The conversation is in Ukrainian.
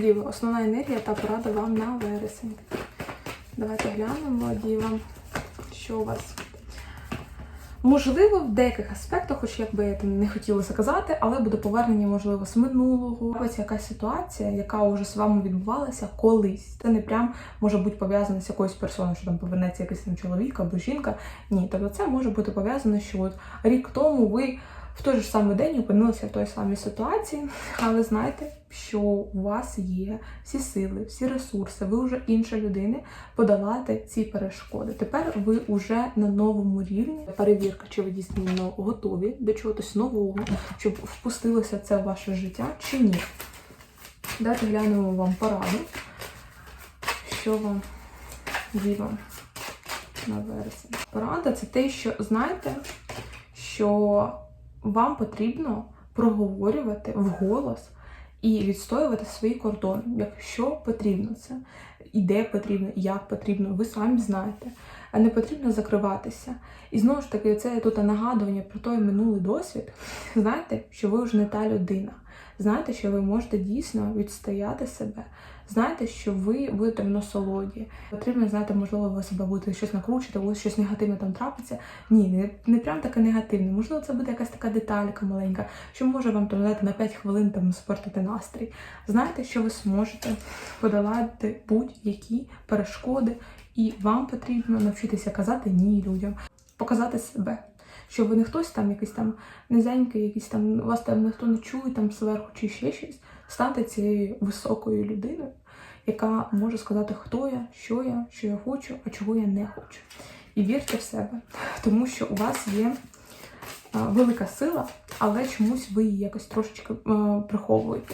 Діва, основна енергія та порада вам на вересень. Давайте глянемо, Діва, що у вас. Можливо, в деяких аспектах, хоч як би я не хотіла сказати, але буде повернення, можливо, з минулого. Ось якась ситуація, яка вже з вами відбувалася колись. Це не прям може бути пов'язано з якоюсь персоною, що там повернеться якийсь там чоловік або жінка. Ні, тобто це може бути пов'язано, що от рік тому ви в той же самий день опинилися в той самій ситуації, але знайте, що у вас є всі сили, всі ресурси, ви вже інша людина, подолати ці перешкоди. Тепер ви вже на новому рівні. Перевірка, чи ви дійсно готові до чогось нового, щоб впустилося це в ваше життя, чи ні. Давайте глянемо вам пораду, що вам діва на вересень. Порада це те, що знаєте, що вам потрібно проговорювати вголос і відстоювати свої кордони, якщо потрібно це, і де потрібно, і як потрібно, ви самі знаєте. А не потрібно закриватися. І знову ж таки, це тут нагадування про той минулий досвід. Знаєте, що ви вже не та людина. Знаєте, що ви можете дійсно відстояти себе. Знаєте, що ви будете в насолоді. Потрібно, знаєте, можливо, ви себе будете щось накручувати, ось щось негативне там трапиться. Ні, не, не прям таке негативне. Можливо, це буде якась така деталька маленька, що може вам там знаєте, на 5 хвилин там спортити настрій. Знаєте, що ви зможете подолати будь-які перешкоди, і вам потрібно навчитися казати ні людям, показати себе. Що ви не хтось там, якийсь там низенький, якийсь там вас там ніхто не чує там зверху чи ще щось. Стати цією високою людиною, яка може сказати, хто я, що я, що я хочу, а чого я не хочу. І вірте в себе, тому що у вас є велика сила, але чомусь ви її якось трошечки а, приховуєте.